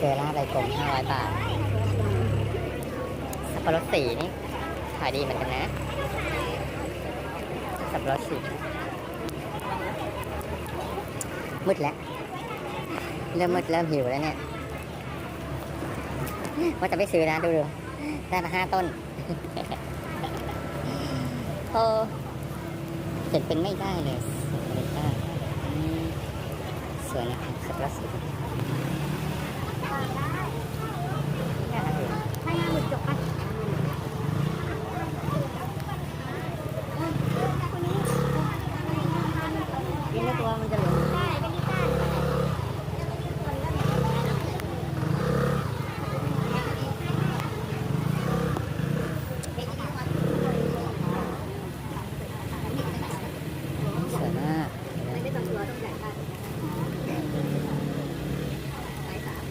เจอร่าใบกลม500 บาท สับปะรดสีนี่ขายดีเหมือนกันนะ สับปะรดสีมืดแล้ว เริ่มมืดเริ่มหิวแล้วเนี่ย ว่าจะไม่ซื้อนะดูดูได้มาห้าต้นโอ้เห็นเป็นไม่ได้เลย สวยมากอืมสวยนะครับสับปะรดสีน่ารักดี ให้ห้าหมื่นจบไป กินแล้วตัวมันจะเหลือง ได้ไม่ได้ได้ สวยมาก ไม่ได้ต้องตัวต้องใหญ่มาก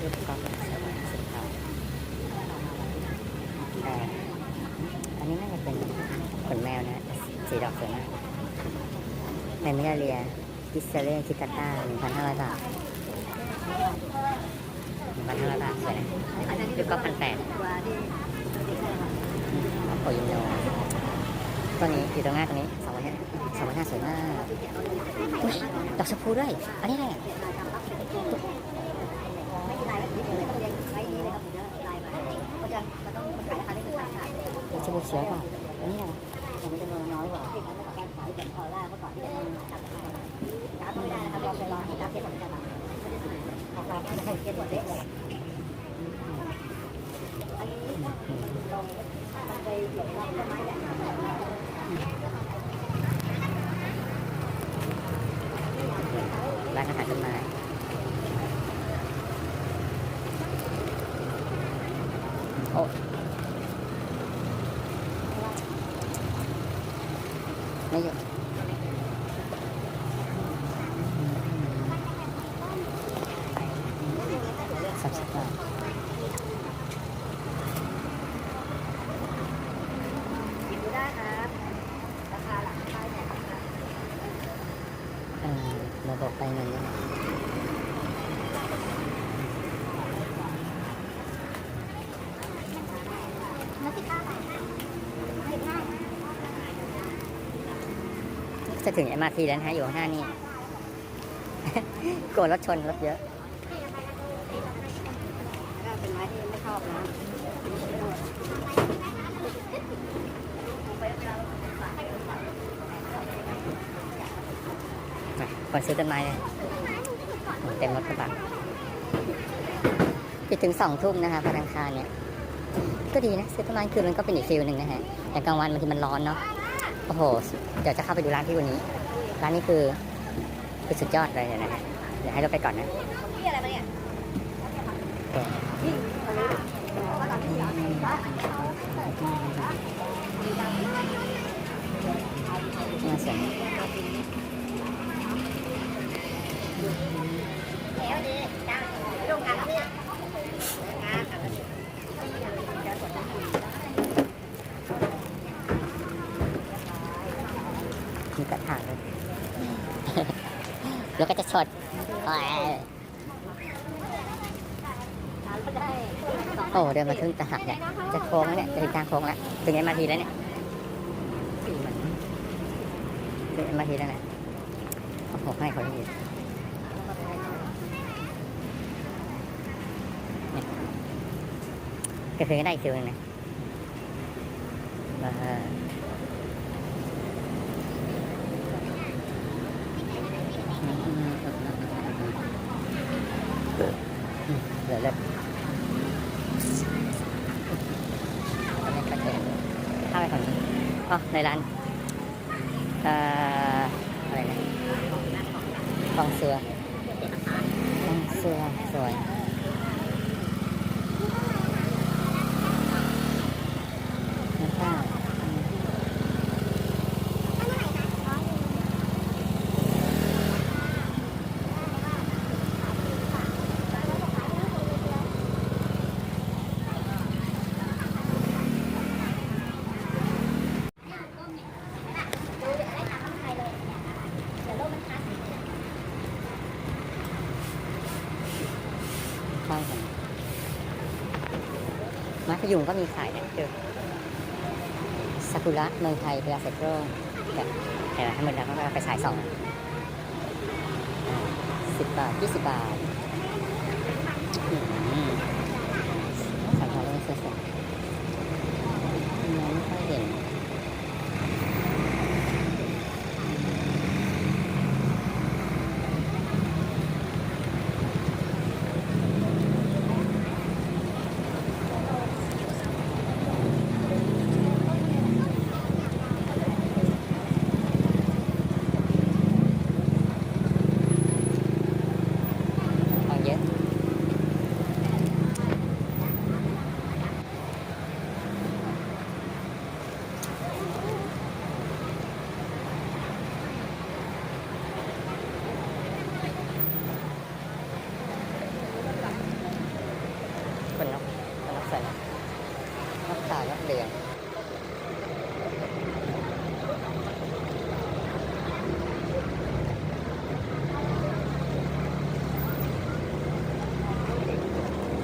รูปกล้องสวยสีขาวแต่อันนี้น่าจะเป็นขนแมวนะ สีดอกสวยมากแมนมิลเรียกิสเซเล่คิตาต้า1,500บาท1,500บาทสวยนะรูปกล้องพันแปดโอ้ยโนตัวนี้อยู่ตรงหน้าตรงนี้สองพันห้าสองพันห้าสวยมากอุ้ยดอกชมพูด้วย อันนี้อะไรอะไม่ายแบบนี้เลยต้อยนไว้นี่เลยครับเดี๋ยวยมากจายราคาได้เป็นราคาดอกชมพูสวยป่ะอันนี้อะไร ราคาไม่ได้เก็ตหมดเล็กเลยอันนี้ลองมันไปหลงรอบต้นไม้แหละ ร้านอาหารต้นไม้โอ้ไม่หยุดสามสิบบาท หยิบดูได้ครับ ราคาหลังป้ายแดงครับ เอ่อระบบไปเงินยังไง จะถึง MRT แล้วนะฮะอยู่ห้านี่กลัวรถชนรถเยอะเป็นไม้ที่ไม่ชอบนะคนซื้อต้นไม้เลยเต็มรถกระบะปิดถึงสองทุ่มนะคะพนังคารเนี่ย ก็ดีนะซื้อต้นไม้คือมันก็เป็นอีกฟิลหนึ่งนะฮะแต่กลางวันบางทีมันร้อนเนาะ โอ้โห เดี๋ยวจะเข้าไปดูร้านที่วันนี้ ร้านนี้คือคือสุดยอดเลยนะฮะ เดี๋ยวให้เราไปก่อนนะพี่อะไรมาเนี่ยโอเคพี่ว่าตอนที่เราใส่บ้านน่าสนแล้วดีจ้างโรงงานแล้วเนี่ยงานค่ะ มีกระถางด้วยแล้วก็จะชดโอ้เดินมาครึ่งตลาดเนี่ยจะโค้งแล้วเนี่ยจะถึงทางโค้งแล้วถึงเอ็มอาทีแล้วเนี่ยถึงเอ็มอาทีแล้วเนี่ยโอ้โหให้เขาดีเนี่ยก็คือได้อีกฟิลหนึงนะ ครับเล็กเข้าไปฝั่งนี้อ๋อในร้าน เอ่อ อะไรนะฟองเสือฟองเสือสวย แล้วก็ข้างกัน พ ยุงก็มีขายนะคือซากุระเมืองไทยเวลาเซ็ตโรแบบเห็นไหมทั้งหมดแล้วก็ไปสายสองสิบบาทยี่สิบบาทอืมสามพันแล้วก็เซ็ตมองไม่ค่อยเห็น ของเยอะ คนนกคนนกใส่นกนกขาวนกเหลือง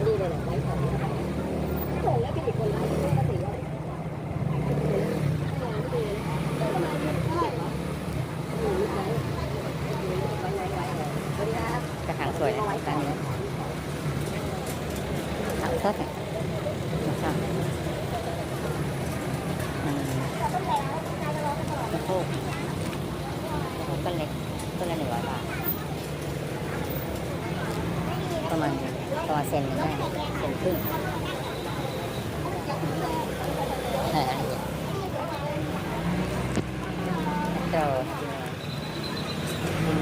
นี่เลยแหละไว้ของส่งแล้วพี่อีกคนไลฟ์ก็ภาษีอะไรประมาณเท่าไหร่เหรออยู่ไว้ไว้ไว้ไว้สวัสดีครับ กระถางสวยนะร้านนี้ถางสดเนี่ยชอบอืมกระโปงต้นเล็กต้นละหนึ่งร้อยบาท ประมาณประมาณเซนหนึงได้เซนครึ่งเอออันนี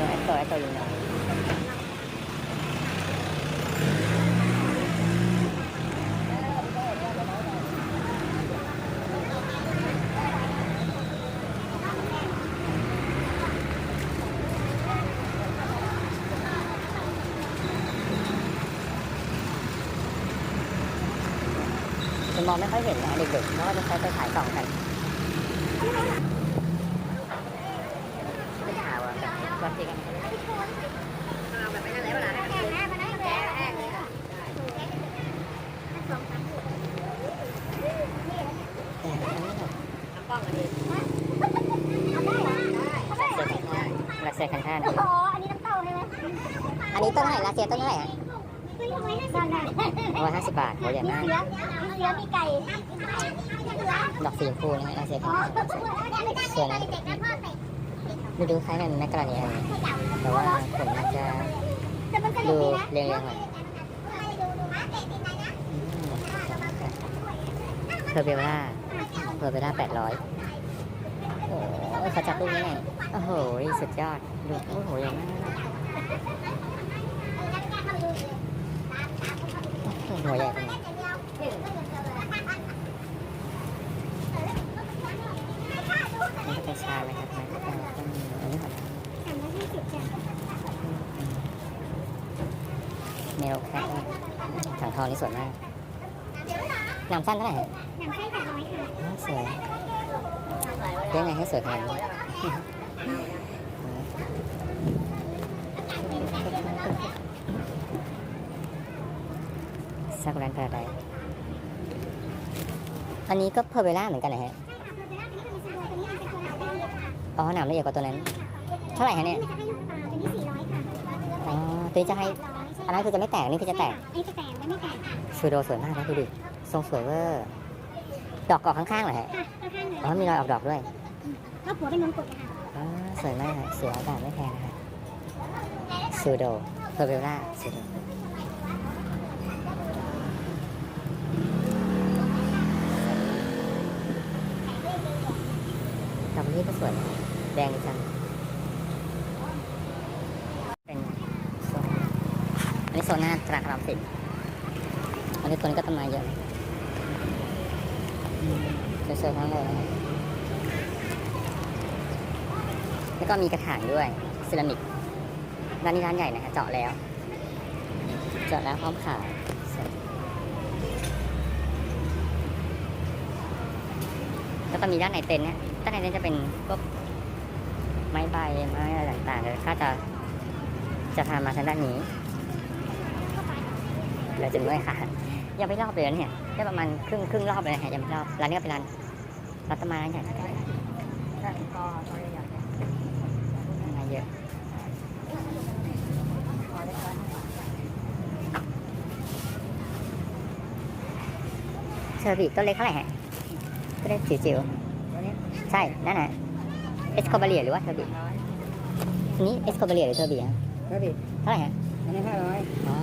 ้แอตโตยู โนแอตโตแอตโตยูโนจะมองไม่ค่อยเห็นนะเด็กๆเพราะว่าจะใช้ไปขายกล่องกันไม่ขาวอะแบบปลาสติกอะเอาแบบไม่นั่นแล้วเวลาให้มันแห้งมันแห้งแห้งแห้งเลยค่ะ แต่อันนี้แบบ ทำกล้องอันนี้ ลาเซียคันท่านะ อ๋อ อันนี้น้ำเต้าใช่ไหม อันนี้ต้น เท่าไหร่ลาเซียต้นเท่าไหร่ฮะเฮ้ยทำไมให้สั่งอะร้อยห้าสิบบาทโหใหญ่มีมากเสือมีเสือมีไก่ดอกสีชมพูนะฮะลาเซียคัอ๋นอท่าสวยนะเด็กนะพ่อใส่ดูดูคล้ายกันแมกกาลานีอันนี้แต่ว่าผมมันจะแต่มันสนุดูกดีนะเรียงๆหน่อยดูดูมาเตะติดไหนนะเพอร์เบล่าเพอร์เบล่าแปดร้อยโอ้ยเขาจับลูกนี้หน่อยโอ้โห สุดยอด ดู โอ้โหใหญ่มากโอ้โหหัวใหญ่ขนาดนี้นี่จะเป็นชาไหมครับนะอันนี้ของเมลแคทถังทองนี่สวยมากหนามสั้นเท่าไหร่ฮะหนังไส้แปดร้อยค่ะอ๋อสวยเลี้ยงไงให้สวยขนาดนี้ ซากุระพาราไดซ์อันนี้ก็เพอร์เวล่าเหมือนกันนะฮะ อ๋อหนามละเอียดกว่าตัวนั้น เท่าไหร่ฮะเนี่ย อ๋อ ตัวนี้จะให้ อันนั้นคือจะไม่แตก นี่คือจะแตกอันนี้จะแตกและไม่แตกค่ะชูโดสวยมากนะดูดิ ทรงสวยเวอร์ ดอกออกข้างๆเหรอฮะค่ะข้างๆเลยอ๋อมีรอยออกดอกด้วยก็ผัวเป็นมงกุฎนะคะอ๋อสวยมากฮะเสียอากาศไม่แพงนะฮะซูโดเพอร์เวล่าซูโดดอก นี้ก็สวยนแดงจังเป็นโซนอันนี้โซนหน้าตลาดรามสิบอันนี้ตัวนี้ก็ต้นไม้เยอะนะอืมสวยๆทั้งเลยแล้วก็มีกระถางด้วยเซรามิกร้านนี้ร้านใหญ่นะฮะเจาะแล้ว เจาะแล้วพร้อมขาย แล้วก็มีด้านในเต็นท์เนี่ยด้านในเต็นท์จะเป็นพวกไม้ใบไม้อะไรต่างๆเดี๋ยวข้าจะจะพามาทางด้านนี้เราจะด้วยค่ะยังไม่รอบเลยนะเนี่ยได้ประมาณครึ่งครึ่งรอบเลยนะฮะยังไม่รอบร้านนี้ก็เป็นร้านร้านต้นไม้ร้าใหญ่เหมือนกันถ้าพอพอใหญ่ต้นไม้เยอะเชอร์บีต้นเล็กเท่าไหร่ฮะ ต้นเล็กจิ๋วตัวนี้ๆใช่ นั่นน่ะเอสโคบาเลียหรือว่าเชอร์บีร้อยอันนี้เอสโคบาเลียหรือเชอร์บีฮะแล้วดิเท่าไหร่ฮะอันนี้ห้าร้อยอ๋อ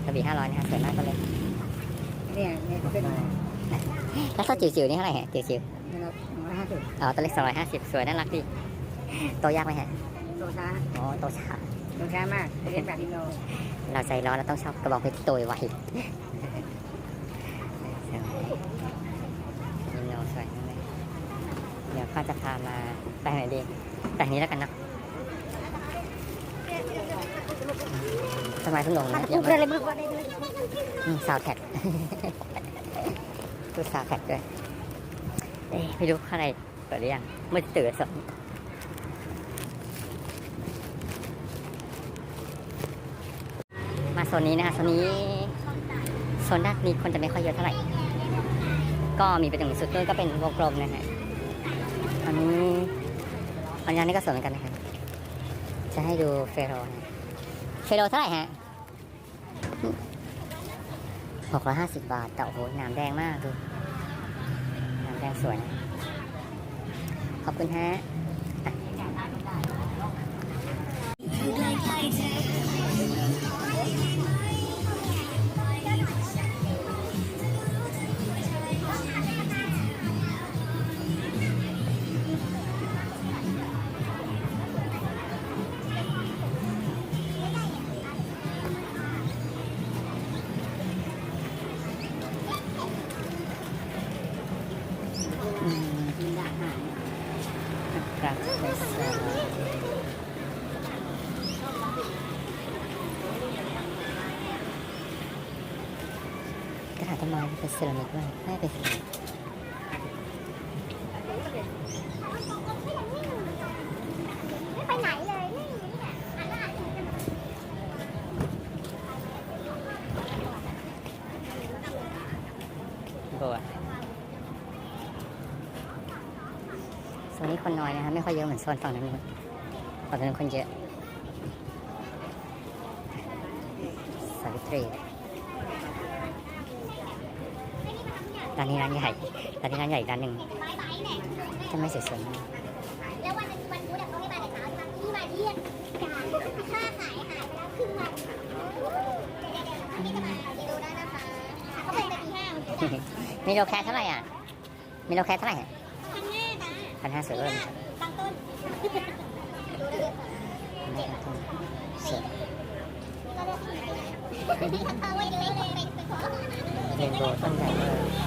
เชอร์บีห้าร้อยนะฮะสวยมากต้นเล็กเนี่ยเนี่ยขึ้นมาแล้วต้นจิ๋วๆนี่เท่าไหร่ฮะจิ๋วเนี่ยเราร้อยห้าสิบๆอ๋อต้นเล็กสองร้อยห้าสิบสวยน่ารักดีโตยากไหมฮะโตช้าอ๋อโตช้าโตช้ามากเรียนแบบอินโดเราใจร้อนเราต้องชอบกระบอกเพชรที่โตไวยินโนสวยมากเลยเดี๋ย วข้าจะพามาไปไหนดีไปทางนี้แล้วกันเนาะสมัยสนุกนะเยอะพูดได้มากเลยมึงว่าได้เลยซาวแท็กดูซาวแท็กด้วยเอ๊ะไม่รู้ข้างในเปิดหรือยังมืดตื่นสองมาโซนนี้นะคะโซนนี้โซนด้านนี้คนจะไม่ค่อยเยอะเท่าไหร่ ก็มีไปถึงสุดนู้นก็เป็นวงกลมนะฮะอั นนี้อันนี้ก็สวยเหมือนกันนะครับ จะให้ดูเฟโรนะเฟโรเท่าไหร่ฮะหกร้อยห้าสิบบาทแต่โอ้โหน้ำแดงมากดูน้ำแดงสวยนะ ขอบคุณฮะางต้นไมเป็นเซรามิกด้วยไม่เป็นเซรามิกไม่ไปไหนเลยนี่อยู่นี่แหละอ่านแล้วอ่านอีกบัวโซนนี้คนน้อยนะครับไม่ค่อยเยอะเหมือนโซนฝั่งนั้นเลยฝั่งนั้นคนเยอะสาวิตรี ร้านนี้ร้านใหญ่ร้านนี้ร้านใหญ่อีกร้านหนึ่งบายบายแหละจะไม่สวยๆมากแล้ววันวันพุธอะเขาไม่มาแต่เช้าใช่ไหมที่มาเที่ยงการค่าขายหายไปแล้วครึ่งวันเดี๋ยวเดี๋ยวเดี๋ยวพี่จะมาดีดูได้นะคะเขาไปแต่ตีห้าวันพุธอะมีโลแคทเท่าไหร่อะ มีโลแคทเท่าไหร่พันห้าจ้าพันห้าสวยเลยบางต้นดูได้เลยค่ะสวยก็ได้เอาไว้เลยเลยไปขออาหารเลยเรนโบว์ต้นใหญ่เลย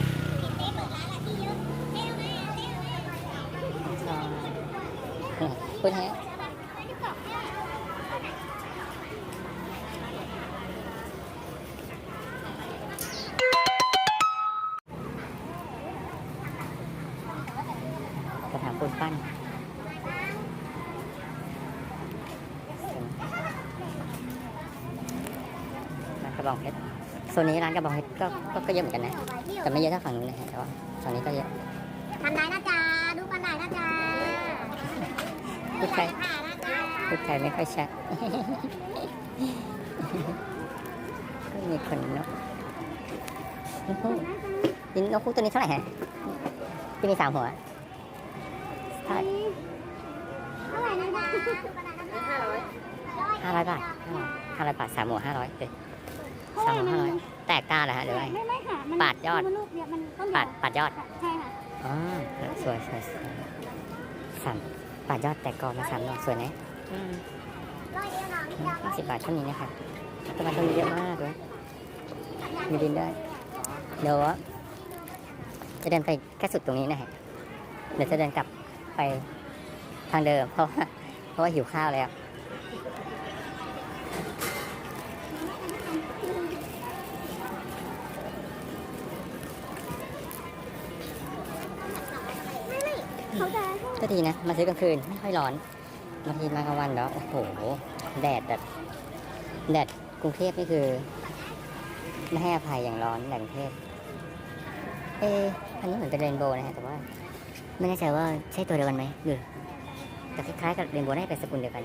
านกระบองเพชรก็ก็ก็เยอะเหมือนกันนะ แต่ไม่เยอะเท่าฝั่งนู้นนะฮะแต่ว่าฝั่งนี้ก็เยอะทำได้นะจ๊ะดูกันได้นะจ๊ะพูดไทยค่ะนะจ๊ะพูดไทยไม่ค่อยชัดก็มีคนนกนกฮูกนี่นกฮูกตัวนี้เท่าไหร่ฮะที่มีสามหัวเท่าไหร่เท่าไหร่นะจ๊ะห้าร้อยห้าร้อยบาทห้าร้อยบาทสามหัวห้าร้อยเลย สามหัวห้าร้อยแตกกล้าเหรอฮะหรือว่าไงไม่ไม่ค่ะมันปาดยอด มันลูกเดียวมันต้นเดีปาดยวปาดยอดใช่ค่ะอ๋อสวยสวยสวยสามปาดยอดแตกกอมาสามดอกสวยไหมอืมร้อยเดียวน้องนี่จ้ะห้าสิบบาทเท่านี้นะครับต้นไม้ต้นนี้เยอะมากเลยมีดินด้วยเดี๋ยวจะเดินไปแค่สุดตรงนี้นะฮะเดี๋ยวจะเดินกลับไปทางเดิมเพราะว่าเพราะว่าหิวข้าวแล้ว ก็ดีนะ มาซื้อกลางคืนไม่ค่อยร้อนบางทีมากลางวันแล้วโอ้โหแดดแบบแดดกรุงเทพนี่คือไม่ให้อภัยอย่างร้อนแดดกรุงเทพเอะอันนี้เหมือนเป็นเรนโบว์นะฮะแต่ว่า ไม่แน่ใจว่าใช่ตัวเดียวกันไหมหรือแต่คล้ายๆกับเรนโบว์น่าจะเป็นสกุลเดียวกัน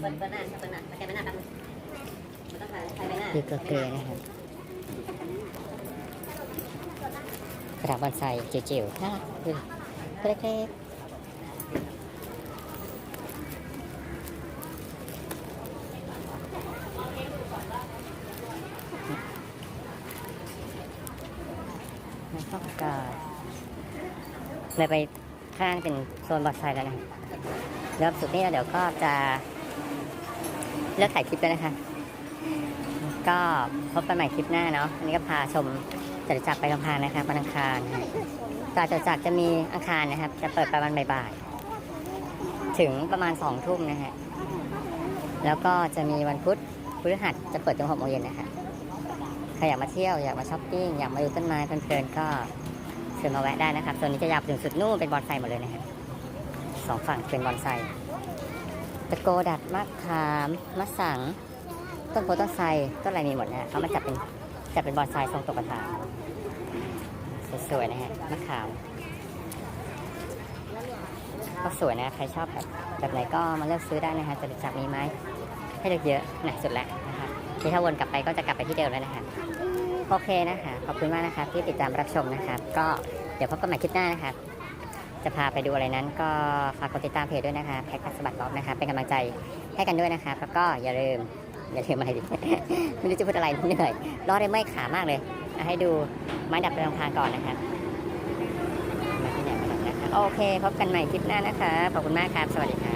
เปิดเปิดหน้าเปิดหน้าแกไปหน้าแป๊บนึงมันต้องใช้ไปหน้าคือเกลือเกลือนะครับ กระดาษบอนไซจิ๋วๆน่ารักดูเล็กๆแล้วก็ก็เลยไปข้างเป็นโซนบอนไซแล้วนะแล้วสุดนี้เดี๋ยวก็จะเลิกถ่ายคลิปแล้วนะคะ ก็พบกันใหม่คลิปหน้าเนาะอันนี้ก็พาชม จตุจักรไปลำพางนะครับวันอังคารตลาดจตุจักรจะมีอังคารนะครับ จะเปิดประมาณบ่ายๆถึงประมาณสองทุ่มนะฮะแล้วก็จะมีวันพุธพฤหัสจะเปิดถึงหกโมงเย็นนะคะใครอยากมาเที่ยวอยากมาช้อปปิ้งอยากมาดูต้นไม้เพลินๆก็เชิญมาแวะได้นะครับโซนนี้จะยาวถึงสุดนู่นเป็นบอนไซหมดเลยนะครับสองฝั่งเป็นบอนไซตะโกดัดมะขามมะสัง ต้นโพต้นไทรต้นอะไรมีหมดนะฮะเขามาจัดเป็นจัดเป็นบอนไซทรงตกกระถาง สวยๆนะฮะมะขามก็สวยนะใครชอบแบบแบบไหนก็มาเลือกซื้อได้นะฮะจะจับมีไหมให้เลือกเยอะหนักสุดแล้วนะคะที่ถ้าวนกลับไปก็จะกลับไปที่เดิมแล้วนะคะโอเคนะคะขอบคุณมากนะครับที่ติดตามรับชมนะครับ ก็เดี๋ยวพบกันใหม่คลิปหน้านะครับ จะพาไปดูอะไรนั้น ก็ฝากกดติดตามเพจด้วยนะคะแพ็กกัสบัตรล็อกนะคะเป็นกำลังใจให้กันด้วยนะครับแล้วก็อย่าลืมอย่าลืมอะไรดิไม่รู้จะพูดอะไรเหนื่อยรอได้ไม่ขามากเลย ให้ดูไม้ดับเปลำพางก่อนนะครับมาที่ไหนมาดับนะครับโอเค พบกันใหม่คลิปหน้านะคะขอบคุณมากครับ สวัสดีครับ